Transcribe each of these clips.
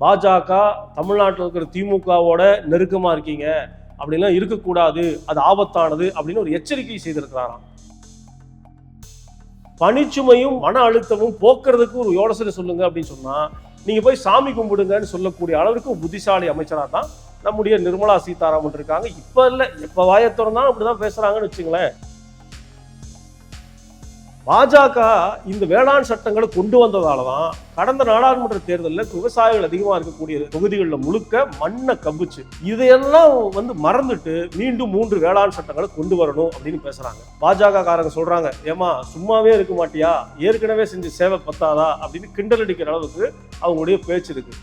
பாஜக தமிழ்நாட்டில் இருக்கிற திமுகவோட நெருக்கமா இருக்கீங்க. அப்படின்லாம் இருக்கக்கூடாது. அது ஆபத்தானது அப்படின்னு ஒரு எச்சரிக்கை செய்திருக்கிறாராம் பணிச்சுமையும் மன அழுத்தமும் போக்குறதுக்கு ஒரு யோசனை சொல்லுங்க அப்படின்னு சொன்னா நீங்க போய் சாமி கும்பிடுங்கன்னு சொல்லக்கூடிய அளவுக்கு புத்திசாலி அமைச்சரா தான் நம்முடைய நிர்மலா சீதாராமன் இருக்காங்க. இப்ப இல்ல இப்போ வாயை அப்படி அப்படிதான் பேசுறாங்கன்னு வச்சுங்களேன். பாஜக இந்த வேளாண் சட்டங்களை கொண்டு வந்ததால தான் கடந்த நாடாளுமன்ற தேர்தலில் விவசாயிகள் அதிகமாக இருக்கக்கூடிய தொகுதிகளில் முழுக்க மண்ணை கவ்வுச்சு. இதையெல்லாம் வந்து மறந்துட்டு மீண்டும் மூன்று வேளாண் சட்டங்களை கொண்டு வரணும் அப்படின்னு பேசுறாங்க. பாஜக காரங்க சொல்றாங்க ஏமா சும்மாவே இருக்க மாட்டியா? ஏற்கனவே செஞ்ச சேவை பத்தாதா? அப்படின்னு கிண்டல் அடிக்கிற அளவுக்கு அவங்களுடைய பேச்சு இருக்கு.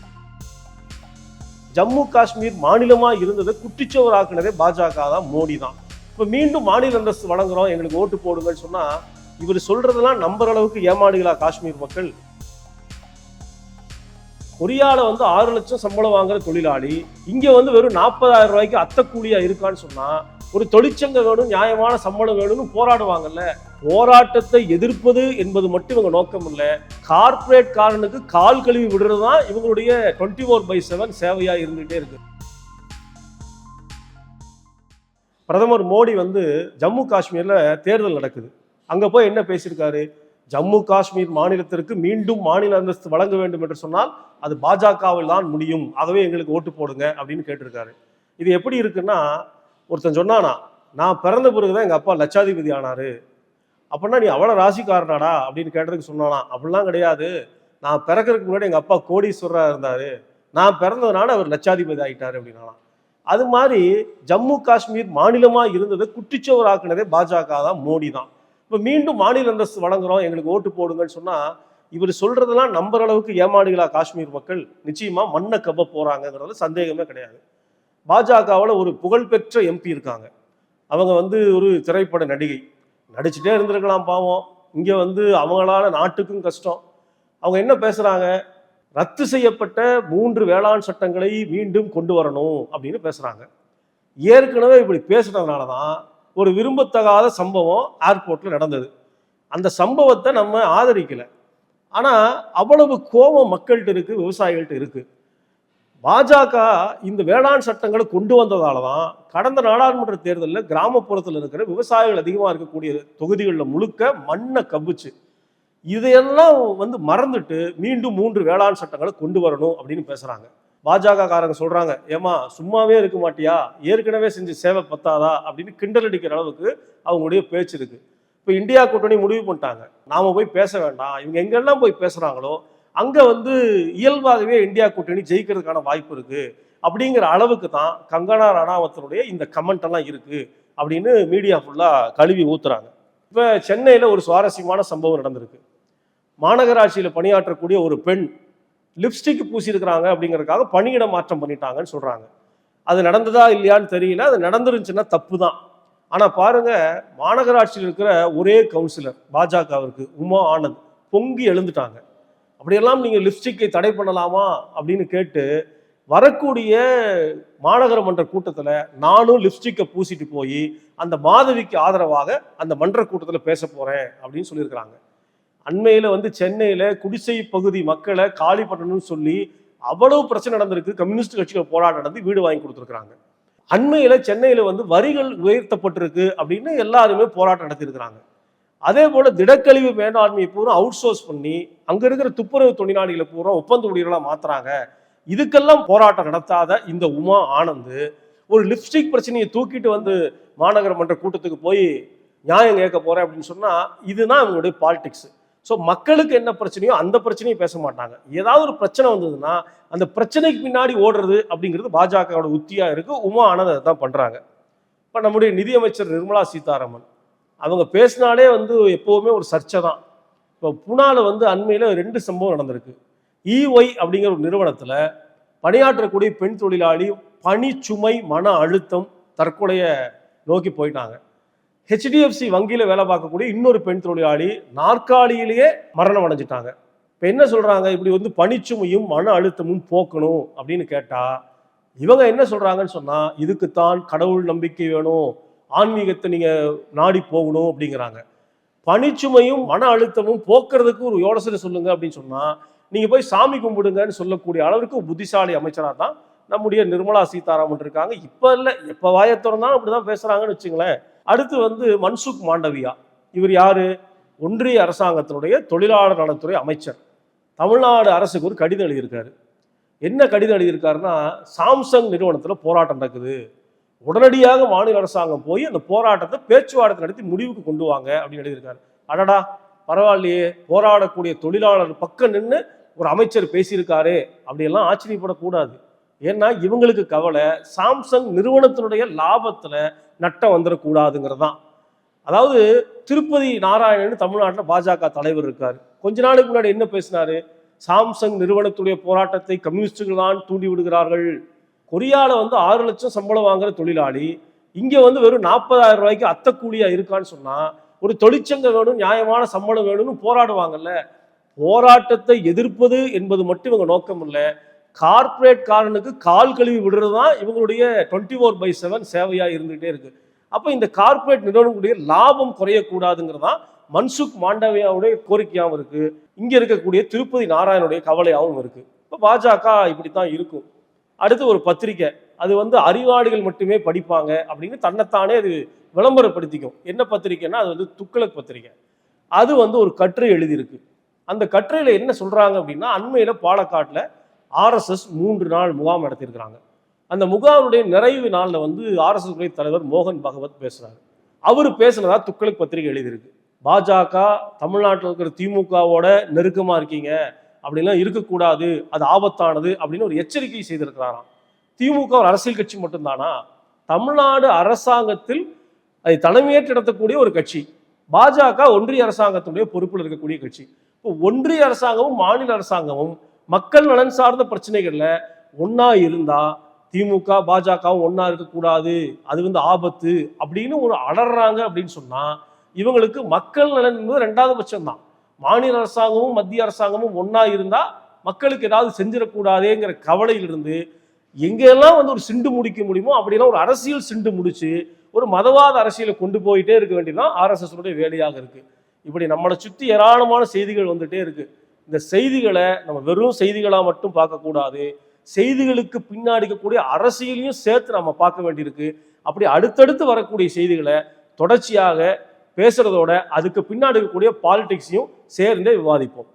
ஜம்மு காஷ்மீர் மாநிலமா இருந்ததை குட்டிச்சோராக்குனதே பாஜக தான் மோடி தான் இப்போ மீண்டும் மாநில அந்தஸ்து வழங்குறோம் எங்களுக்கு ஓட்டு போடுங்கன்னு சொன்னா இவர் சொல்றதெல்லாம் நம்புற அளவுக்கு ஏமாடுகளா காஷ்மீர் மக்கள்? கொரியால வந்து ஆறு லட்சம் சம்பளம் வாங்குற தொழிலாளி இங்க வந்து வெறும் நாற்பதாயிரம் ரூபாய்க்கு அத்தை கூலியா இருக்கான்னு சொன்னா ஒரு தொழிற்சங்கம் வேணும் நியாயமான சம்பளம் வேணும்னு போராடுவாங்கல்ல போராட்டத்தை எதிர்ப்பது என்பது மட்டும் இவங்க நோக்கம் இல்லை. கார்ப்பரேட் காரனுக்கு கால் கழுவி விடுறது தான் இவங்களுடைய டுவெண்ட்டி ஃபோர் பை செவன் சேவையா இருந்துகிட்டே இருக்கு. பிரதமர் மோடி வந்து ஜம்மு காஷ்மீர்ல தேர்தல் நடக்குது. அங்கே போய் என்ன பேசியிருக்காரு? ஜம்மு காஷ்மீர் மாநிலத்திற்கு மீண்டும் மாநில அந்தஸ்து வழங்க வேண்டும் என்று சொன்னால் அது பாஜகவில் தான் முடியும். ஆகவே எங்களுக்கு ஓட்டு போடுங்க அப்படின்னு கேட்டிருக்காரு. இது எப்படி இருக்குன்னா ஒருத்தன் சொன்னானா நான் பிறந்த பிறகுதான் எங்கள் அப்பா லட்சாதிபதி ஆனாரு. அப்படின்னா நீ அவ்வளோ ராசிக்காரனாடா? அப்படின்னு கேட்டதுக்கு சொன்னானா அப்படிலாம் கிடையாது. நான் பிறக்கறதுக்கு முன்னாடி எங்கள் அப்பா கோடீஸ்வரராக இருந்தார். நான் பிறந்ததுனால அவர் லட்சாதிபதி ஆகிட்டார் அப்படின்னாலாம் அது மாதிரி ஜம்மு காஷ்மீர் மாநிலமாக இருந்ததை குட்டிச்சோராக்குனதே பாஜக தான் மோடி தான் இப்போ மீண்டும் மாநில அந்தஸ்து வழங்குறோம் எங்களுக்கு ஓட்டு போடுங்கன்னு சொன்னால் இவர் சொல்றதெல்லாம் நம்புற அளவுக்கு ஏமாடுகளா காஷ்மீர் மக்கள். நிச்சயமா மண்ணை கவ்வ போறாங்கிறதுல சந்தேகமே கிடையாது. பாஜகவில் ஒரு புகழ்பெற்ற எம்பி இருக்காங்க. அவங்க வந்து ஒரு திரைப்பட நடிகை. நடிச்சுட்டே இருந்திருக்கலாம் பாவம். இங்கே வந்து அவங்களால நாட்டுக்கும் கஷ்டம். அவங்க என்ன பேசுறாங்க? ரத்து செய்யப்பட்ட மூன்று வேளாண் சட்டங்களை மீண்டும் கொண்டு வரணும் அப்படின்னு பேசுறாங்க. ஏற்கனவே இப்படி பேசுனதுனால தான் ஒரு விரும்பத்தகாத சம்பவம் ஏர்போர்ட்டில் நடந்தது. அந்த சம்பவத்தை நம்ம ஆதரிக்கலை. ஆனால் அவ்வளவு கோபம் மக்கள்கிட்ட இருக்குது விவசாயிகள்கிட்ட இருக்குது பாஜக இந்த வேளாண் சட்டங்களை கொண்டு வந்ததால தான் கடந்த நாடாளுமன்ற தேர்தலில் கிராமப்புறத்தில் இருக்கிற விவசாயிகள் அதிகமாக இருக்கக்கூடிய தொகுதிகளில் முழுக்க மண்ணை கவ்வுச்சு இதையெல்லாம் வந்து மறந்துட்டு மீண்டும் மூன்று வேளாண் சட்டங்களை கொண்டு வரணும் அப்படின்னு பேசுகிறாங்க பாஜக காரங்க சொல்றாங்க ஏமா சும்மாவே இருக்க மாட்டியா? ஏற்கனவே செஞ்ச சேவை பத்தாதா? அப்படின்னு கிண்டல் அடிக்கிற அளவுக்கு அவங்களுடைய பேச்சு இருக்கு. இப்போ இந்தியா கூட்டணி முடிவு பண்ணிட்டாங்க. நாம போய் பேச வேண்டாம். இவங்க எங்கெல்லாம் போய் பேசுறாங்களோ அங்க வந்து இயல்பாகவே இந்தியா கூட்டணி ஜெயிக்கிறதுக்கான வாய்ப்பு இருக்கு. அப்படிங்கிற அளவுக்கு தான் கங்கனா ரணாவத்தனுடைய இந்த கமெண்ட் எல்லாம் இருக்கு அப்படின்னு மீடியா ஃபுல்லா கழுவி ஊத்துறாங்க. இப்போ சென்னையில் ஒரு சுவாரஸ்யமான சம்பவம் நடந்திருக்கு. மாநகராட்சியில் பணியாற்றக்கூடிய ஒரு பெண் லிப்ஸ்டிக் பூசியிருக்கிறாங்க அப்படிங்கிறதுக்காக பணியிட மாற்றம் பண்ணிட்டாங்கன்னு சொல்கிறாங்க அது நடந்ததா இல்லையான்னு தெரியல. அது நடந்துருந்துச்சுன்னா தப்பு தான் ஆனால் பாருங்கள் மாநகராட்சியில் இருக்கிற ஒரே கவுன்சிலர் பாஜகவிற்கு உமா ஆனந்த் பொங்கி எழுந்துட்டாங்க. அப்படியெல்லாம் நீங்கள் லிப்ஸ்டிக்கை தடை பண்ணலாமா அப்படின்னு கேட்டு வரக்கூடிய மாநகர மன்ற கூட்டத்தில் நானும் லிப்ஸ்டிக்கை பூசிட்டு போய் அந்த மாதவிக்கு ஆதரவாக அந்த மன்ற கூட்டத்தில் பேச போகிறேன் அப்படின்னு சொல்லியிருக்கிறாங்க. அண்மையில் வந்து சென்னையில் குடிசை பகுதி மக்களை காலி பண்ணணும்னு சொல்லி அவ்வளவு பிரச்சனை நடந்திருக்கு. கம்யூனிஸ்ட் கட்சிகள் போராட்டம் நடந்து வீடு வாங்கி கொடுத்துருக்குறாங்க. அண்மையில் சென்னையில் வந்து வரிகள் உயர்த்தப்பட்டிருக்கு அப்படின்னு எல்லாருமே போராட்டம் நடத்தியிருக்கிறாங்க. அதே போல் திடக்கழிவு மேலாண்மையை பூரா அவுட் சோர்ஸ் பண்ணி அங்கே இருக்கிற துப்புரவு தொழிலாளிகளை பூரா ஒப்பந்த ஊழியர்களாக மாற்றுறாங்க இதுக்கெல்லாம் போராட்டம் நடத்தாத இந்த உமா ஆனந்து ஒரு லிப்ஸ்டிக் பிரச்சனையை தூக்கிட்டு வந்து மாநகர மன்ற கூட்டத்துக்கு போய் நியாயம் கேட்க போகிறேன் அப்படின்னு சொன்னால் இதுதான் அவங்களுடைய பாலிடிக்ஸ் ஸோ மக்களுக்கு என்ன பிரச்சனையோ அந்த பிரச்சனையும் பேச மாட்டாங்க. ஏதாவது ஒரு பிரச்சனை வந்ததுன்னா அந்த பிரச்சனைக்கு பின்னாடி ஓடுறது அப்படிங்கிறது பாஜகவோட உத்தியாக இருக்குது உமா ஆனந்த் அதை தான் பண்ணுறாங்க இப்போ நம்முடைய நிதியமைச்சர் நிர்மலா சீதாராமன் அவங்க பேசினாலே வந்து எப்போவுமே ஒரு சர்ச்சை தான். இப்போ புனால வந்து அண்மையில் ரெண்டு சம்பவம் நடந்திருக்கு. இஒய் அப்படிங்கிற ஒரு நிறுவனத்தில் பணியாற்றக்கூடிய பெண் தொழிலாளி பணிச்சுமை மன அழுத்தம் தற்கொலையை நோக்கி போயிட்டாங்க. ஹெச்டிஎஃப்சி வங்கியில் வேலை பார்க்கக்கூடிய இன்னொரு பெண் தொழிலாளி நாற்காலியிலேயே மரணம் அடைஞ்சிட்டாங்க. இப்போ என்ன சொல்கிறாங்க இப்படி வந்து பனிச்சுமையும் மன அழுத்தமும் போக்கணும் அப்படின்னு கேட்டால் இவங்க என்ன சொல்கிறாங்கன்னு சொன்னால் இதுக்குத்தான் கடவுள் நம்பிக்கை வேணும் ஆன்மீகத்தை நீங்கள் நாடி போகணும் அப்படிங்கிறாங்க. பனிச்சுமையும் மன அழுத்தமும் போக்குறதுக்கு ஒரு யோசனை சொல்லுங்கள் அப்படின்னு சொன்னால் நீங்கள் போய் சாமி கும்பிடுங்கன்னு சொல்லக்கூடிய அளவிற்கு புத்திசாலி அமைச்சராக தான் நம்முடைய நிர்மலா சீதாராமன் இருக்காங்க. இப்போ இல்லை எப்போ வாயத்திறந்தாலும் அப்படி அப்படிதான் பேசுகிறாங்கன்னு வச்சுங்களேன். அடுத்து வந்து மன்சுக் மாண்டவியா. இவர் யாரு? ஒன்றிய அரசாங்கத்தினுடைய தொழிலாளர் நலத்துறை அமைச்சர். தமிழ்நாடு அரசுக்கு ஒரு கடிதம் எழுதியிருக்காரு. என்ன கடிதம் எழுதியிருக்காருன்னா சாம்சங் நிறுவனத்தில் போராட்டம் நடக்குது. உடனடியாக மாநில அரசாங்கம் போய் அந்த போராட்டத்தை பேச்சுவார்த்தை நடத்தி முடிவுக்கு கொண்டு வாங்க அப்படின்னு எழுதியிருக்காரு. அடடா பரவாயில்லையே போராடக்கூடிய தொழிலாளர் பக்கம் நின்று ஒரு அமைச்சர் பேசியிருக்காரு அப்படியெல்லாம் ஆச்சரியப்படக்கூடாது. ஏன்னா இவங்களுக்கு கவலை சாம்சங் நிறுவனத்தினுடைய லாபத்தில் நட்டம் வந்துடக்கூடாதுங்கிறது தான் அதாவது திருப்பதி நாராயணன் தமிழ்நாட்டில் பாஜக தலைவர் இருக்கார். கொஞ்ச நாளுக்கு முன்னாடி என்ன பேசினாரு? சாம்சங் நிறுவனத்துடைய போராட்டத்தை கம்யூனிஸ்டுகள் தான் தூண்டி விடுகிறார்கள். கொரியாவில் வந்து ஆறு லட்சம் சம்பளம் வாங்குற தொழிலாளி இங்கே வந்து வெறும் நாற்பதாயிரம் ரூபாய்க்கு அத்தை இருக்கான்னு சொன்னால் ஒரு தொழிற்சங்கம் வேணும் நியாயமான சம்பளம் வேணும்னு போராடுவாங்கல்ல. போராட்டத்தை எதிர்ப்பது என்பது மட்டும் இவங்க நோக்கம் இல்லை கார்ப்பரேட் காரனுக்கு கால் கழுவி விடுறது தான் இவங்களுடைய டுவெண்ட்டி ஃபோர் பை செவன் சேவையாக இருந்துகிட்டே இருக்கு. அப்போ இந்த கார்ப்பரேட் நிறுவனங்களுடைய லாபம் குறையக்கூடாதுங்கிறது தான் மன்சுக் மாண்டவியாவுடைய கோரிக்கையாகவும் இருக்கு. இங்கே இருக்கக்கூடிய திருப்பதி நாராயணுடைய கவலையாகவும் இருக்கு. இப்போ பாஜக இப்படித்தான் இருக்கும். அடுத்து ஒரு பத்திரிக்கை. அது வந்து அறிவாளிகள் மட்டுமே படிப்பாங்க அப்படின்னு தன்னைத்தானே அது விளம்பரப்படுத்திக்கும். என்ன பத்திரிக்கைன்னா அது வந்து துக்களக் பத்திரிக்கை. அது வந்து ஒரு கட்டுரை எழுதியிருக்கு. அந்த கட்டுரையில் என்ன சொல்கிறாங்க அப்படின்னா அண்மையில் பாலக்காட்டில் ஆர்எஸ்எஸ் மூன்று நாள் முகாம் நடத்தியிருக்கிறாங்க. அந்த முகாமுடைய நிறைவு நாளில் வந்து ஆர்எஸ்எஸ் துறை தலைவர் மோகன் பகவத் பேசுறாரு. அவர் பேசுனதா துக்ளக் பத்திரிகை எழுதியிருக்கு. பாஜக தமிழ்நாட்டில் இருக்கிற திமுகவோட நெருக்கமாக இருக்கீங்க அப்படிலாம் இருக்கக்கூடாது அது ஆபத்தானது அப்படின்னு ஒரு எச்சரிக்கை செய்திருக்கிறாராம். திமுக ஒரு அரசியல் கட்சி மட்டும்தானா? தமிழ்நாடு அரசாங்கத்தில் அதை தலைமையேற்று நடத்தக்கூடிய ஒரு கட்சி. பாஜக ஒன்றிய அரசாங்கத்துடைய பொறுப்பில் இருக்கக்கூடிய கட்சி. இப்போ ஒன்றிய அரசாங்கமும் மாநில அரசாங்கமும் மக்கள் நலன் சார்ந்த பிரச்சனைகளில் ஒன்றா இருந்தால் திமுக பாஜகவும் ஒன்றா இருக்கக்கூடாது. அது வந்து ஆபத்து அப்படின்னு ஒரு அலறாங்க அப்படின்னு சொன்னால் இவங்களுக்கு மக்கள் நலன் என்பது ரெண்டாவது பட்சம்தான். மாநில அரசாங்கமும் மத்திய அரசாங்கமும் ஒன்றா இருந்தால் மக்களுக்கு ஏதாவது செஞ்சிடக்கூடாதேங்கிற கவலையிலிருந்து எங்கெல்லாம் வந்து ஒரு சிண்டு முடிக்க முடியுமோ அப்படிலாம் ஒரு அரசியல் சிண்டு முடிச்சு ஒரு மதவாத அரசியலை கொண்டு போயிட்டே இருக்க வேண்டியதுதான் ஆர்எஸ்எஸ் உடைய வேலையாக இருக்கு. இப்படி நம்மளை சுற்றி ஏராளமான செய்திகள் வந்துட்டே இருக்கு. இந்த செய்திகளை நம்ம வெறும் செய்திகளாக மட்டும் பார்க்கக்கூடாது செய்திகளுக்கு பின்னாடி இருக்கக்கூடிய அரசியலையும் சேர்த்து நம்ம பார்க்க வேண்டியிருக்கு. அப்படி அடுத்தடுத்து வரக்கூடிய செய்திகளை தொடர்ச்சியாக பேசுறதோட அதுக்கு பின்னாடி இருக்கக்கூடிய பாலிடிக்ஸையும் சேர்ந்தே விவாதிப்போம்.